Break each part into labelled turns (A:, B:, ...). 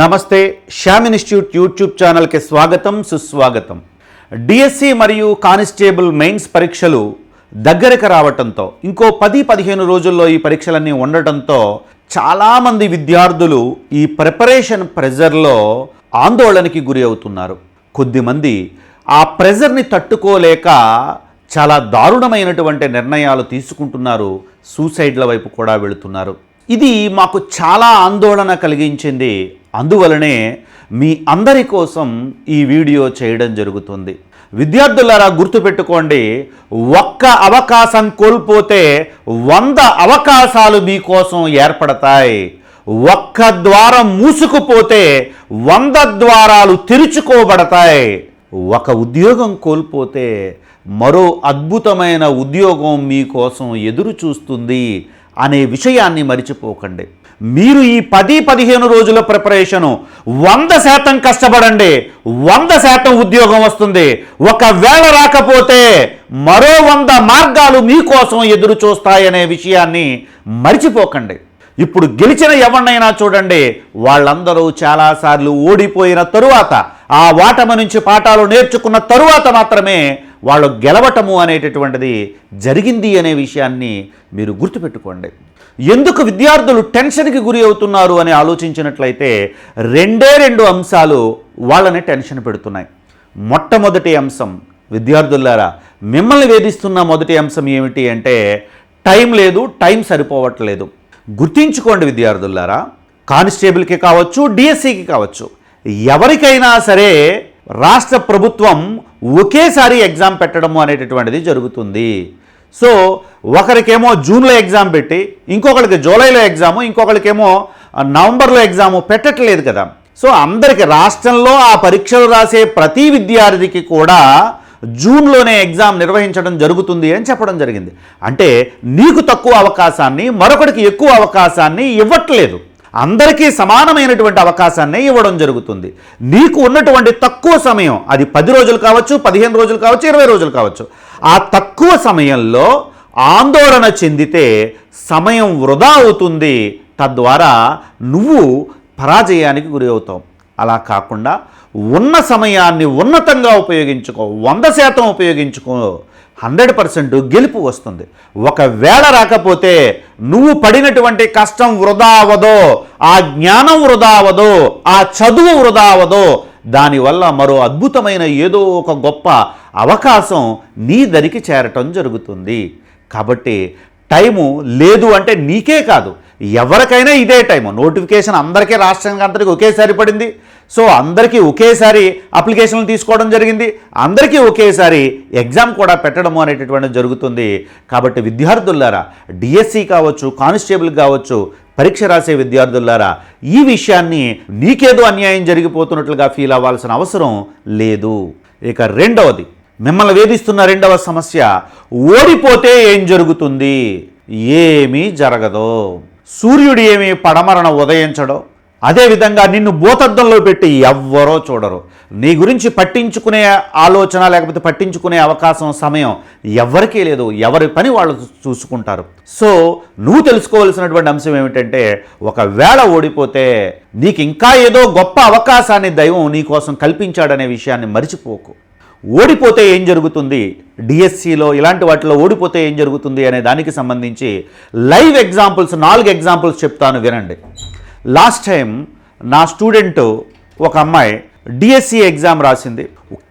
A: నమస్తే Shyam institute YouTube ఛానల్కి స్వాగతం సుస్వాగతం. డిఎస్సి మరియు కానిస్టేబుల్ మెయిన్స్ పరీక్షలు దగ్గరకు రావటంతో ఇంకో పది పదిహేను రోజుల్లో ఈ పరీక్షలన్నీ ఉండటంతో చాలామంది విద్యార్థులు ఈ ప్రిపరేషన్ ప్రెజర్లో ఆందోళనకి గురి అవుతున్నారు. కొద్దిమంది ఆ ప్రెజర్ని తట్టుకోలేక చాలా దారుణమైనటువంటి నిర్ణయాలు తీసుకుంటున్నారు సూసైడ్ల వైపు కూడా వెళుతున్నారు. ఇది మాకు చాలా ఆందోళన కలిగించింది. అందువలనే మీ అందరి కోసం ఈ వీడియో చేయడం జరుగుతుంది. విద్యార్థులారా గుర్తుపెట్టుకోండి ఒక్క అవకాశం కోల్పోతే వంద అవకాశాలు మీకోసం ఏర్పడతాయి. ఒక్క ద్వారం మూసుకుపోతే వంద ద్వారాలు తెరుచుకోబడతాయి. ఒక ఉద్యోగం కోల్పోతే మరో అద్భుతమైన ఉద్యోగం మీకోసం ఎదురు చూస్తుంది అనే విషయాన్ని మరిచిపోకండి. మీరు ఈ పది పదిహేను రోజుల ప్రిపరేషను వంద శాతం కష్టపడండి. వంద శాతం ఉద్యోగం వస్తుంది. ఒకవేళ రాకపోతే మరో వంద మార్గాలు మీకోసం ఎదురు చూస్తాయనే విషయాన్ని మరిచిపోకండి. ఇప్పుడు గెలిచిన ఎవరినైనా చూడండి వాళ్ళందరూ చాలాసార్లు ఓడిపోయిన తరువాత ఆ వాటమ నుంచి పాఠాలు నేర్చుకున్న తరువాత మాత్రమే వాళ్ళు గెలవటము అనేటటువంటిది జరిగింది అనే విషయాన్ని మీరు గుర్తుపెట్టుకోండి. ఎందుకు విద్యార్థులు టెన్షన్కి గురి అవుతున్నారు అని ఆలోచించినట్లయితే రెండే రెండు అంశాలు వాళ్ళని టెన్షన్ పెడుతున్నాయి. మొట్టమొదటి అంశం విద్యార్థులారా మిమ్మల్ని వేధిస్తున్న మొదటి అంశం ఏమిటి అంటే టైం లేదు టైం సరిపోవట్లేదు. గుర్తించుకోండి విద్యార్థులారా కానిస్టేబుల్కి కావచ్చు డిఎస్సికి కావచ్చు ఎవరికైనా సరే రాష్ట్ర ప్రభుత్వం ఒకేసారి ఎగ్జామ్ పెట్టడము అనేటటువంటిది జరుగుతుంది. సో ఒకరికేమో జూన్లో ఎగ్జామ్ పెట్టి ఇంకొకరికి జూలైలో ఎగ్జాము ఇంకొకరికేమో నవంబర్లో ఎగ్జాము పెట్టట్లేదు కదా. సో అందరికి రాష్ట్రంలో ఆ పరీక్షలు రాసే ప్రతి విద్యార్థికి కూడా జూన్లోనే ఎగ్జామ్ నిర్వహించడం జరుగుతుంది అని చెప్పడం జరిగింది. అంటే నీకు తక్కువ అవకాశాన్ని మరొకటికి ఎక్కువ అవకాశాన్ని ఇవ్వట్లేదు. అందరికీ సమానమైనటువంటి అవకాశాన్ని ఇవ్వడం జరుగుతుంది. నీకు ఉన్నటువంటి తక్కువ సమయం అది పది రోజులు కావచ్చు పదిహేను రోజులు కావచ్చు ఇరవై రోజులు కావచ్చు ఆ తక్కువ సమయంలో ఆందోళన చెందితే సమయం వృధా అవుతుంది. తద్వారా నువ్వు పరాజయానికి గురి అవుతావు. అలా కాకుండా ఉన్న సమయాన్ని ఉన్నతంగా ఉపయోగించుకో వంద శాతం ఉపయోగించుకో హండ్రెడ్ పర్సెంట్ గెలుపు వస్తుంది. ఒకవేళ రాకపోతే నువ్వు పడినటువంటి కష్టం వృధా అవదో ఆ జ్ఞానం వృధా అవదో ఆ చదువు వృధా అవదో దానివల్ల మరో అద్భుతమైన ఏదో ఒక గొప్ప అవకాశం నీ దరికి చేరటం జరుగుతుంది. కాబట్టి టైము లేదు అంటే నీకే కాదు. ఎవరికైనా ఇదే టైము నోటిఫికేషన్ అందరికీ రాష్ట్రానికి అందరికీ ఒకేసారి పడింది. సో అందరికీ ఒకేసారి అప్లికేషన్లు తీసుకోవడం జరిగింది. అందరికీ ఒకేసారి ఎగ్జామ్ కూడా పెట్టడము అనేటటువంటి జరుగుతుంది. కాబట్టి విద్యార్థులారా డిఎస్సి కావచ్చు కానిస్టేబుల్ కావచ్చు పరీక్ష రాసే విద్యార్థులారా ఈ విషయాన్ని నీకేదో అన్యాయం జరిగిపోతున్నట్లుగా ఫీల్ అవ్వాల్సిన అవసరం లేదు. ఇక రెండవది మిమ్మల్ని వేధిస్తున్న రెండవ సమస్య ఓడిపోతే ఏం జరుగుతుంది? ఏమీ జరగదు. సూర్యుడు ఏమి పడమరణ ఉదయించడో అదేవిధంగా నిన్ను భూతద్దంలో పెట్టి ఎవ్వరో చూడరు. నీ గురించి పట్టించుకునే ఆలోచన లేకపోతే పట్టించుకునే అవకాశం సమయం ఎవరికీ లేదు. ఎవరి పని వాళ్ళు చూసుకుంటారు. సో నువ్వు తెలుసుకోవాల్సినటువంటి అంశం ఏమిటంటే ఒకవేళ ఓడిపోతే నీకు ఇంకా ఏదో గొప్ప అవకాశాన్ని దైవం నీ కోసం కల్పించాడనే విషయాన్ని మరిచిపోకు. ఓడిపోతే ఏం జరుగుతుంది? డిఎస్సిలో ఇలాంటి వాటిలో ఓడిపోతే ఏం జరుగుతుంది అనే దానికి సంబంధించి లైవ్ ఎగ్జాంపుల్స్ నాలుగు ఎగ్జాంపుల్స్ చెప్తాను వినండి. లాస్ట్ టైం నా స్టూడెంట్ ఒక అమ్మాయి డిఎస్సి ఎగ్జామ్ రాసింది.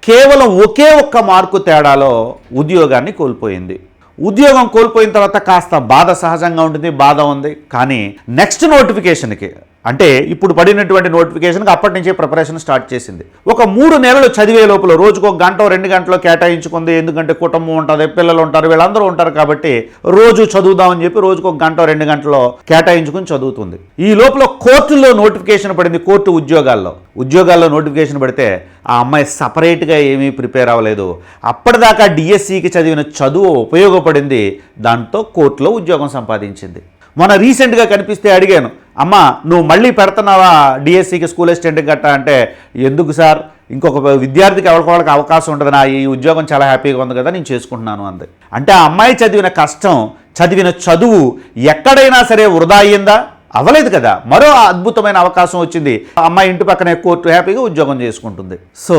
A: కేవలం ఒకే ఒక్క మార్కు తేడాలో ఉద్యోగాన్ని కోల్పోయింది. ఉద్యోగం కోల్పోయిన తర్వాత కాస్త బాధ సహజంగా ఉంటుంది బాధ ఉంది. కానీ నెక్స్ట్ నోటిఫికేషన్కి అంటే ఇప్పుడు పడినటువంటి నోటిఫికేషన్కి అప్పటి నుంచే ప్రిపరేషన్ స్టార్ట్ చేసింది. ఒక మూడు నెలలు చదివే లోపల రోజుకు ఒక గంట రెండు గంటలో కేటాయించుకుంది. ఎందుకంటే కుటుంబం ఉంటుంది పిల్లలు ఉంటారు వీళ్ళందరూ ఉంటారు కాబట్టి రోజు చదువుదామని చెప్పి రోజుకు ఒక గంట రెండు గంటలో కేటాయించుకుని చదువుతుంది. ఈ లోపల కోర్టులో నోటిఫికేషన్ పడింది కోర్టు ఉద్యోగాల్లో. ఉద్యోగాల్లో నోటిఫికేషన్ పడితే ఆ అమ్మాయి సపరేట్గా ఏమీ ప్రిపేర్ అవ్వలేదు. అప్పటిదాకా డిఎస్సికి చదివిన చదువు ఉపయోగపడింది. దాంతో కోర్టులో ఉద్యోగం సంపాదించింది. మన రీసెంట్గా కనిపిస్తే అడిగాను అమ్మ నువ్వు మళ్ళీ పెడుతున్నావా డిఎస్సికి స్కూల్ అసిస్టెంట్ గట్ట అంటే? ఎందుకు సార్? ఇంకొక విద్యార్థికి ఎవరికొకరికి అవకాశం ఉంటుంది నా ఈ ఉద్యోగం చాలా హ్యాపీగా ఉంది కదా నేను చేసుకుంటున్నాను అంది. అంటే ఆ అమ్మాయి చదివిన కష్టం చదివిన చదువు ఎక్కడైనా సరే వృధా అయ్యిందా? అవ్వలేదు కదా. మరో అద్భుతమైన అవకాశం వచ్చింది. ఆ అమ్మాయి ఇంటి పక్కనే కోర్టు హ్యాపీగా ఉద్యోగం చేసుకుంటుంది. సో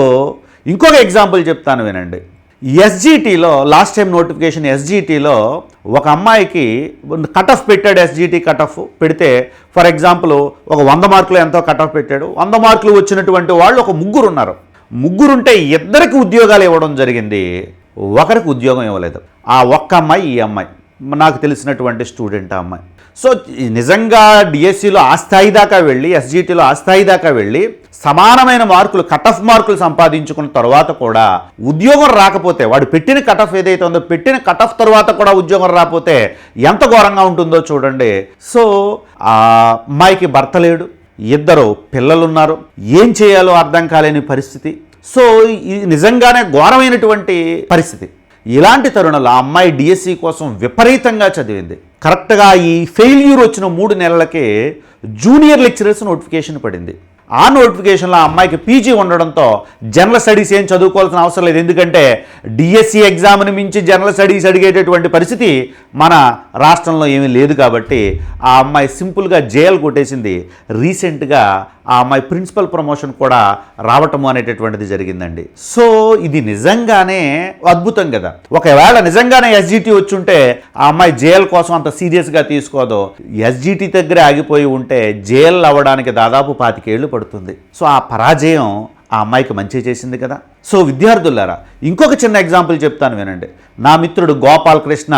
A: ఇంకొక ఎగ్జాంపుల్ చెప్తాను వినండి. ఎస్జీటీలో లాస్ట్ టైం నోటిఫికేషన్ ఎస్జిటిలో ఒక అమ్మాయికి కట్ ఆఫ్ పెట్టాడు ఎస్జిటి కట్ ఆఫ్ పెడితే ఫర్ ఎగ్జాంపుల్ ఒక వంద మార్కులు ఎంతో కట్ ఆఫ్ పెట్టాడు వంద మార్కులు వచ్చినటువంటి వాళ్ళు ఒక ముగ్గురు ఉన్నారు. ముగ్గురుంటే ఇద్దరికి ఉద్యోగాలు ఇవ్వడం జరిగింది ఒకరికి ఉద్యోగం ఇవ్వలేదు. ఆ ఒక్క అమ్మాయి ఈ అమ్మాయి. నాకు తెలిసినటువంటి స్టూడెంట్ ఆ అమ్మాయి. సో నిజంగా డిఎస్సిలో ఆ స్థాయి దాకా వెళ్ళి ఎస్జిటిలో ఆ స్థాయి దాకా వెళ్ళి సమానమైన మార్కులు కట్ ఆఫ్ మార్కులు సంపాదించుకున్న తర్వాత కూడా ఉద్యోగం రాకపోతే వాడు పెట్టిన కట్ ఆఫ్ ఏదైతే ఉందో పెట్టిన కట్ ఆఫ్ తర్వాత కూడా ఉద్యోగం రాకపోతే ఎంత ఘోరంగా ఉంటుందో చూడండి. సో ఆ అమ్మాయికి భర్త లేడు ఇద్దరు పిల్లలున్నారు ఏం చేయాలో అర్థం కాలేని పరిస్థితి. సో ఇది నిజంగానే ఘోరమైనటువంటి పరిస్థితి. ఇలాంటి తరుణంలో ఆ అమ్మాయి డిఎస్సి కోసం విపరీతంగా చదివింది. కరెక్ట్గా ఈ ఫెయిల్యూర్ వచ్చిన మూడు నెలలకే జూనియర్ లెక్చరర్స్ నోటిఫికేషన్ పడింది. ఆ నోటిఫికేషన్లో ఆ అమ్మాయికి పీజీ ఉండడంతో జనరల్ స్టడీస్ ఏం చదువుకోవాల్సిన అవసరం లేదు. ఎందుకంటే డిఎస్సి ఎగ్జామ్ని మించి జనరల్ స్టడీస్ అడిగేటటువంటి పరిస్థితి మన రాష్ట్రంలో ఏమీ లేదు కాబట్టి ఆ అమ్మాయి సింపుల్గా జేఎల్ కొట్టేసింది. రీసెంట్గా ఆ అమ్మాయి ప్రిన్సిపల్ ప్రమోషన్ కూడా రావటము అనేటటువంటిది జరిగిందండి. సో ఇది నిజంగానే అద్భుతం కదా. ఒకవేళ నిజంగానే ఎస్జిటి వచ్చుంటే ఆ అమ్మాయి జైల్ కోసం అంత సీరియస్గా తీసుకోదు ఎస్జిటి దగ్గర ఆగిపోయి ఉంటే జేఎల్ అవ్వడానికి దాదాపు పాతికేళ్ళు పడుతుంది. సో ఆ పరాజయం ఆ అమ్మాయికి మంచి చేసింది కదా. సో విద్యార్థులారా ఇంకొక చిన్న ఎగ్జాంపుల్ చెప్తాను వినండి. నా మిత్రుడు Gopal Krishna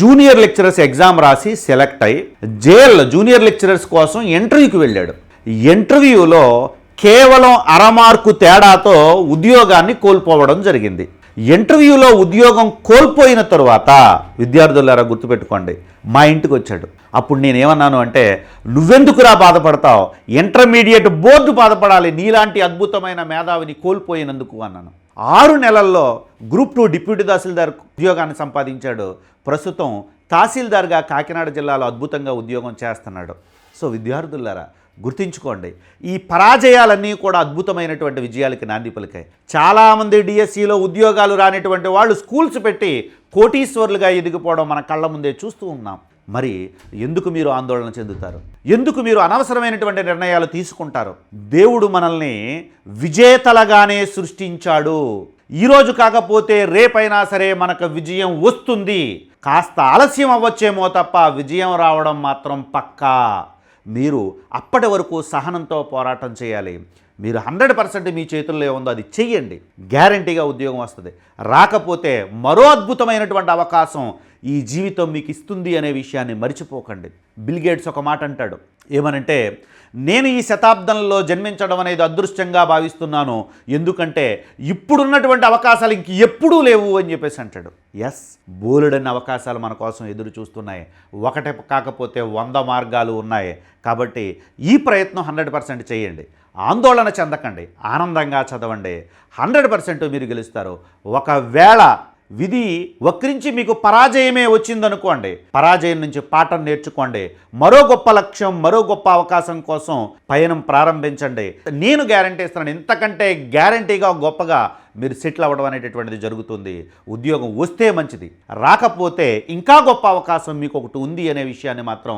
A: junior lecturers exam రాసి సెలెక్ట్ అయి జేఎల్ జూనియర్ లెక్చరర్స్ కోసం ఇంటర్వ్యూకి వెళ్ళాడు. ఇంటర్వ్యూలో కేవలం అరమార్కు తేడాతో ఉద్యోగాన్ని కోల్పోవడం జరిగింది. ఇంటర్వ్యూలో ఉద్యోగం కోల్పోయిన తరువాత విద్యార్థులారా గుర్తుపెట్టుకోండి మా ఇంటికి వచ్చాడు. అప్పుడు నేనేమన్నాను అంటే నువ్వెందుకురా బాధపడతావు? ఇంటర్మీడియట్ బోర్డు బాధపడాలి నీలాంటి అద్భుతమైన మేధావిని కోల్పోయినందుకు అన్నాను. ఆరు నెలల్లో గ్రూప్ టూ డిప్యూటీ తహసీల్దార్ ఉద్యోగాన్ని సంపాదించాడు. ప్రస్తుతం తహసీల్దార్గా కాకినాడ జిల్లాలో అద్భుతంగా ఉద్యోగం చేస్తున్నాడు. సో విద్యార్థులారా గుర్తించుకోండి. ఈ పరాజయాలన్నీ కూడా అద్భుతమైనటువంటి విజయాలకి నాంది పలికాయి. చాలామంది డిఎస్సిలో ఉద్యోగాలు రానిటువంటి వాళ్ళు స్కూల్స్ పెట్టి కోటీశ్వర్లుగా ఎదిగిపోవడం మన కళ్ళ ముందే చూస్తూ ఉన్నాం. మరి ఎందుకు మీరు ఆందోళన చెందుతారు? ఎందుకు మీరు అనవసరమైనటువంటి నిర్ణయాలు తీసుకుంటారు? దేవుడు మనల్ని విజేతలగానే సృష్టించాడు. ఈరోజు కాకపోతే రేపైనా సరే మనకు విజయం వస్తుంది. కాస్త ఆలస్యం అవ్వచ్చేమో తప్ప విజయం రావడం మాత్రం పక్కా. మీరు అప్పటి వరకు సహనంతో పోరాటం చేయాలి. మీరు హండ్రెడ్ పర్సెంట్ మీ చేతుల్లో ఉందో అది చెయ్యండి. గ్యారంటీగా ఉద్యోగం వస్తుంది. రాకపోతే మరో అద్భుతమైనటువంటి అవకాశం ఈ జీవితం మీకు ఇస్తుంది అనే విషయాన్ని మర్చిపోకండి. బిల్గేట్స్ ఒక మాట అంటాడు. ఏమనంటే నేను ఈ శతాబ్దంలో జన్మించడం అనేది అదృష్టంగా భావిస్తున్నాను. ఎందుకంటే ఇప్పుడున్నటువంటి అవకాశాలు ఇంక ఎప్పుడూ లేవు అని చెప్పేసి అంటాడు. ఎస్ బోలెడన్ని అవకాశాలు మన కోసం ఎదురు చూస్తున్నాయి. ఒకటి కాకపోతే వంద మార్గాలు ఉన్నాయి. కాబట్టి ఈ ప్రయత్నం హండ్రెడ్ పర్సెంట్ చేయండి. ఆందోళన చెందకండి. ఆనందంగా చదవండి. హండ్రెడ్ పర్సెంట్ మీరు గెలుస్తారు. ఒకవేళ విధి వక్రించి మీకు పరాజయమే వచ్చిందనుకోండి పరాజయం నుంచి పాఠం నేర్చుకోండి మరో గొప్ప లక్ష్యం మరో గొప్ప అవకాశం కోసం పయనం ప్రారంభించండి. నేను గ్యారంటీ ఇస్తున్నాను ఇంతకంటే గ్యారంటీగా గొప్పగా మీరు సెటిల్ అవ్వడం అనేటటువంటిది జరుగుతుంది. ఉద్యోగం వస్తే మంచిది రాకపోతే ఇంకా గొప్ప అవకాశం మీకు ఒకటి ఉంది అనే విషయాన్ని మాత్రం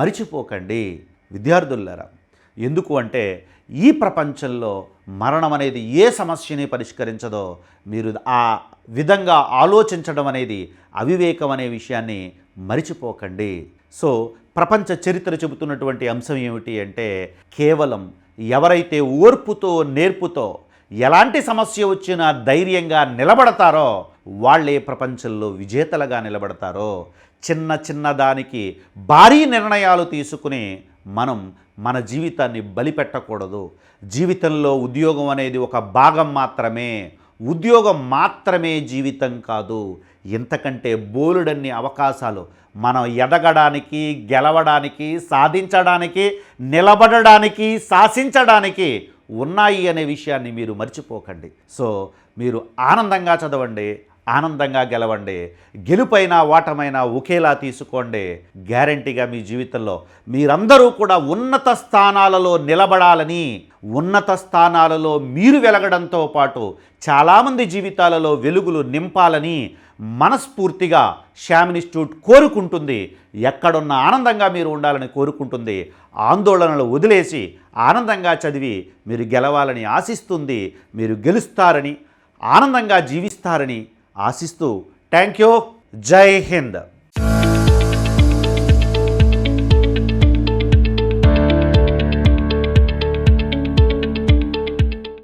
A: మరిచిపోకండి. విద్యార్థులారా ఎందుకు అంటే ఈ ప్రపంచంలో మరణం అనేది ఏ సమస్యని పరిష్కరించదో మీరు ఆ విధంగా ఆలోచించడం అనేది అవివేకం అనే విషయాన్ని మరిచిపోకండి. సో ప్రపంచ చరిత్ర చెబుతున్నటువంటి అంశం ఏమిటి అంటే కేవలం ఎవరైతే ఓర్పుతో నేర్పుతో ఎలాంటి సమస్య వచ్చినా ధైర్యంగా నిలబడతారో వాళ్ళే ప్రపంచంలో విజేతలుగా నిలబడతారో చిన్న చిన్న దానికి భారీ నిర్ణయాలు తీసుకుని మనం మన జీవితాన్ని బలిపెట్టకూడదు. జీవితంలో ఉద్యోగం అనేది ఒక భాగం మాత్రమే. ఉద్యోగం మాత్రమే జీవితం కాదు. ఇంతకంటే బోలుడన్ని అవకాశాలు మనం ఎదగడానికి గెలవడానికి సాధించడానికి నిలబడడానికి శాసించడానికి ఉన్నాయి అనే విషయాన్ని మీరు మర్చిపోకండి. సో మీరు ఆనందంగా చదవండి. ఆనందంగా గెలవండి. గెలుపైన ఓటమైనా ఒకేలా తీసుకోండి. గ్యారంటీగా మీ జీవితంలో మీరందరూ కూడా ఉన్నత స్థానాలలో నిలబడాలని ఉన్నత స్థానాలలో మీరు వెలగడంతో పాటు చాలామంది జీవితాలలో వెలుగులు నింపాలని మనస్ఫూర్తిగా శ్యామ్ ఇన్స్టిట్యూట్ కోరుకుంటుంది. ఎక్కడున్న ఆనందంగా మీరు ఉండాలని కోరుకుంటుంది. ఆందోళనలు వదిలేసి ఆనందంగా చదివి మీరు గెలవాలని ఆశిస్తుంది. మీరు గెలుస్తారని ఆనందంగా జీవిస్తారని ఆశిస్తూ థ్యాంక్ యూ జై హింద్.